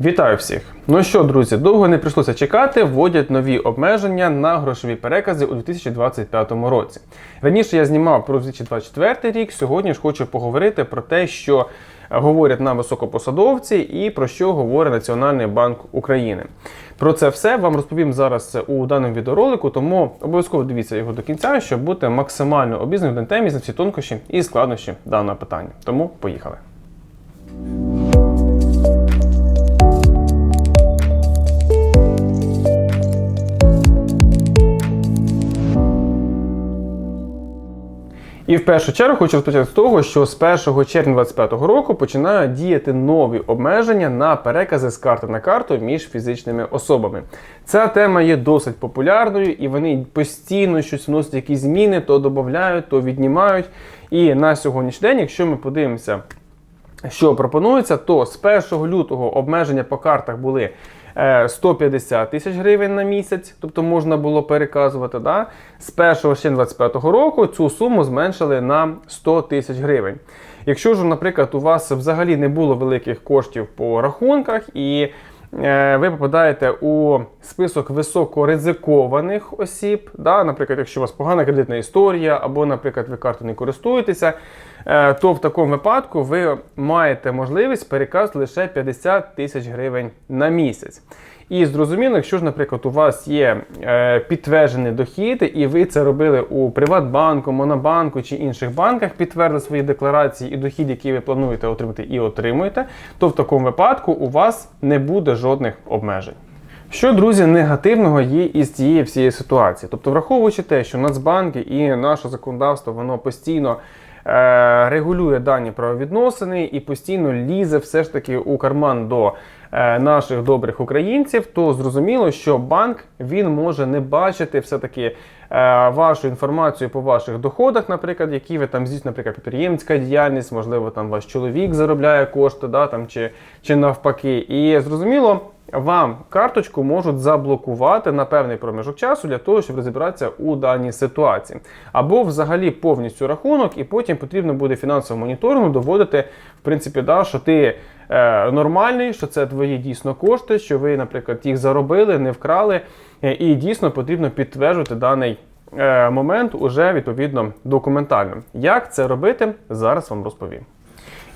Вітаю всіх! Ну що, друзі, довго не прийшлося чекати, вводять нові обмеження на грошові перекази у 2025 році. Раніше я знімав про 2024 рік. Сьогодні ж хочу поговорити про те, що говорять нам високопосадовці, і про що говорить Національний банк України. Про це все вам розповім зараз у даному відеоролику, тому обов'язково дивіться його до кінця, щоб бути максимально обізнаним на темі за всі тонкощі і складнощі даного питання. Тому поїхали. І в першу чергу хочу розпочати з того, що з 1 червня 2025 року починають діяти нові обмеження на перекази з карти на карту між фізичними особами. Ця тема є досить популярною, і вони постійно щось вносять якісь зміни, то додають, то віднімають. І на сьогоднішній день, якщо ми подивимося, що пропонується, то з 1 лютого обмеження по картах були 150 тисяч гривень на місяць, тобто можна було переказувати. Да? З 1 ще 2025 року цю суму зменшили на 100 тисяч гривень. Якщо ж, наприклад, у вас взагалі не було великих коштів по рахунках і е, ви попадаєте у список високоризикованих осіб, да? наприклад, якщо у вас погана кредитна історія, або, наприклад, ви картою не користуєтеся, е, то в такому випадку ви маєте можливість переказати лише 50 тисяч гривень на місяць. І зрозуміло, якщо ж, наприклад, у вас є е, підтверджений дохід, і ви це робили у Приватбанку, Монобанку чи інших банках, підтвердили свої декларації і дохід, який ви плануєте отримати і отримуєте, то в такому випадку у вас не буде жодних обмежень. Що, друзі, негативного є із цієї всієї ситуації? Тобто, враховуючи те, що Нацбанки і наше законодавство, воно постійно. Е, регулює дані правовідносини і постійно лізе все ж таки у карман до е, наших добрих українців, то зрозуміло, що банк він може не бачити все-таки е, вашу інформацію по ваших доходах, наприклад, які ви там здійснюєте, наприклад, підприємська діяльність, можливо, там ваш чоловік заробляє кошти, да, там, чи, чи навпаки. І зрозуміло вам карточку можуть заблокувати на певний проміжок часу для того, щоб розібратися у даній ситуації. Або взагалі повністю рахунок, і потім потрібно буде фінансовому моніторингу доводити, в принципі, да, що ти е, нормальний, що це твої дійсно кошти, що ви, наприклад, їх заробили, не вкрали, е, і дійсно потрібно підтверджувати даний. Е, момент уже відповідно документально. Як це робити, зараз вам розповім.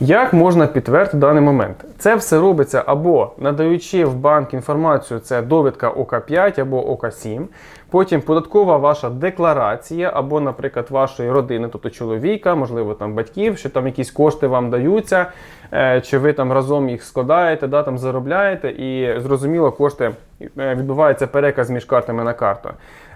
Як можна підтвердити даний момент? Це все робиться або надаючи в банк інформацію, це довідка ОК5 або ОК7, потім податкова ваша декларація, або, наприклад, вашої родини, тобто чоловіка, можливо, там батьків, що там якісь кошти вам даються, чи ви там разом їх складаєте, да, там заробляєте, і зрозуміло, кошти е, відбувається переказ між картами на карту.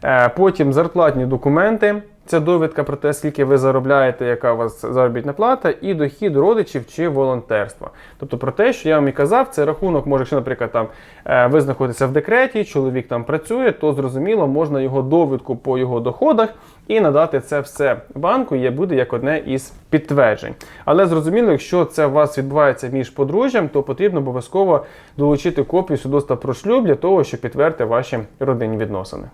Е, потім зарплатні документи. Це довідка про те, скільки ви заробляєте, яка у вас заробітна плата, і дохід родичів чи волонтерства. Тобто про те, що я вам і казав, це рахунок, може, якщо, наприклад, там е, ви знаходитеся в декреті, чоловік там працює, то зрозуміло, можна його довідку по його доходах і надати це все банку, і буде як одне із підтверджень. Але зрозуміло, якщо це у вас відбувається між подружжям, то потрібно обов'язково долучити копію свідоцтва про шлюб для того, щоб підтвердити ваші родинні відносини.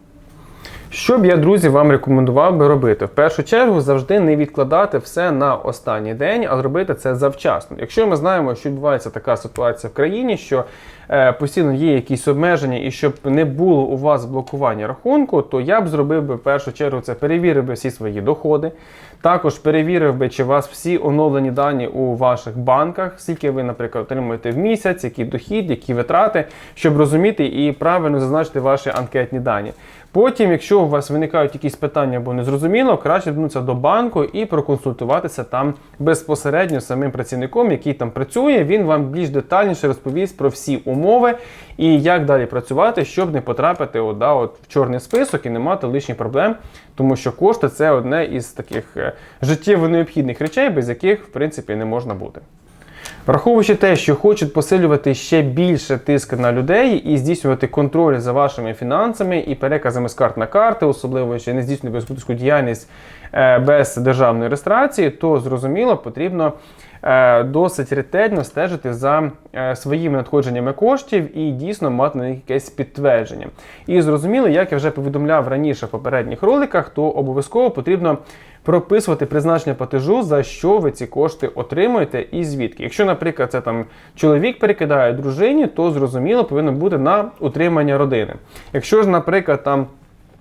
Що б я, друзі, вам рекомендував би робити? В першу чергу завжди не відкладати все на останній день, а зробити це завчасно. Якщо ми знаємо, що відбувається така ситуація в країні, що е, постійно є якісь обмеження, і щоб не було у вас блокування рахунку, то я б зробив би в першу чергу це перевірив би всі свої доходи. Також перевірив би, чи у вас всі оновлені дані у ваших банках, скільки ви, наприклад, отримуєте в місяць, який дохід, які витрати, щоб розуміти і правильно зазначити ваші анкетні дані. Потім, якщо у вас виникають якісь питання або незрозуміло, краще звернутися до банку і проконсультуватися там безпосередньо з самим працівником, який там працює. Він вам більш детальніше розповість про всі умови і як далі працювати, щоб не потрапити от, да, от, в чорний список і не мати лишніх проблем, тому що кошти це одне із таких е, життєво необхідних речей, без яких в принципі не можна бути. Враховуючи те, що хочуть посилювати ще більше тиск на людей і здійснювати контроль за вашими фінансами і переказами з карт на карти, особливо ще не здійснювати господарську діяльність е, без державної реєстрації, то зрозуміло потрібно е, досить ретельно стежити за е, своїми надходженнями коштів і дійсно мати на них якесь підтвердження. І зрозуміло, як я вже повідомляв раніше в попередніх роликах, то обов'язково потрібно прописувати призначення платежу, за що ви ці кошти отримуєте і звідки. Якщо, це там чоловік перекидає дружині, то зрозуміло повинно бути на утримання родини. Якщо ж, наприклад, там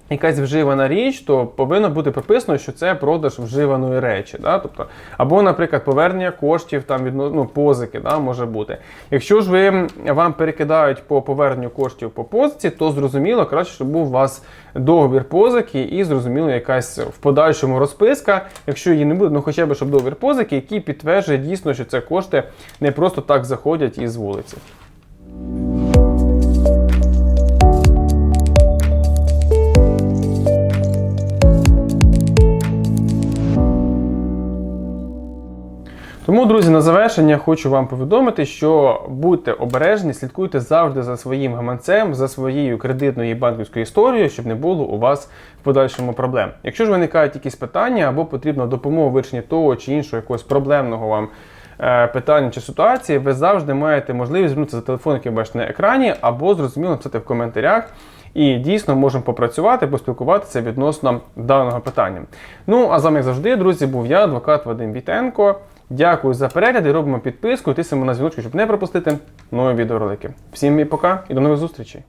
якась вживана річ, то повинно бути прописано, що це продаж вживаної речі. Да? Тобто, або, наприклад, повернення коштів там від ну, позики да, може бути. Якщо ж ви вам перекидають по поверненню коштів по позиці, то зрозуміло, краще, щоб був у вас договір позики і зрозуміло якась в подальшому розписка, якщо її не буде, ну хоча б щоб договір позики, який підтверджує дійсно, що це кошти не просто так заходять із вулиці. Завершення хочу вам повідомити, що будьте обережні, слідкуйте завжди за своїм гаманцем, за своєю кредитною і банківською історією, щоб не було у вас в подальшому проблем. Якщо ж виникають якісь питання або потрібна допомога у вирішенні того чи іншого якогось проблемного вам е, питання чи ситуації, ви завжди маєте можливість звернутися за телефон, який бачите на екрані, або зрозуміло написати в коментарях. І дійсно можемо попрацювати, поспілкуватися відносно даного питання. Ну а з вами, як завжди, друзі, був я, адвокат Вадим Вітенко. Дякую за перегляд і робимо підписку, тиснемо на дзвіночку, щоб не пропустити нові відеоролики. Всім і пока і до нових зустрічей!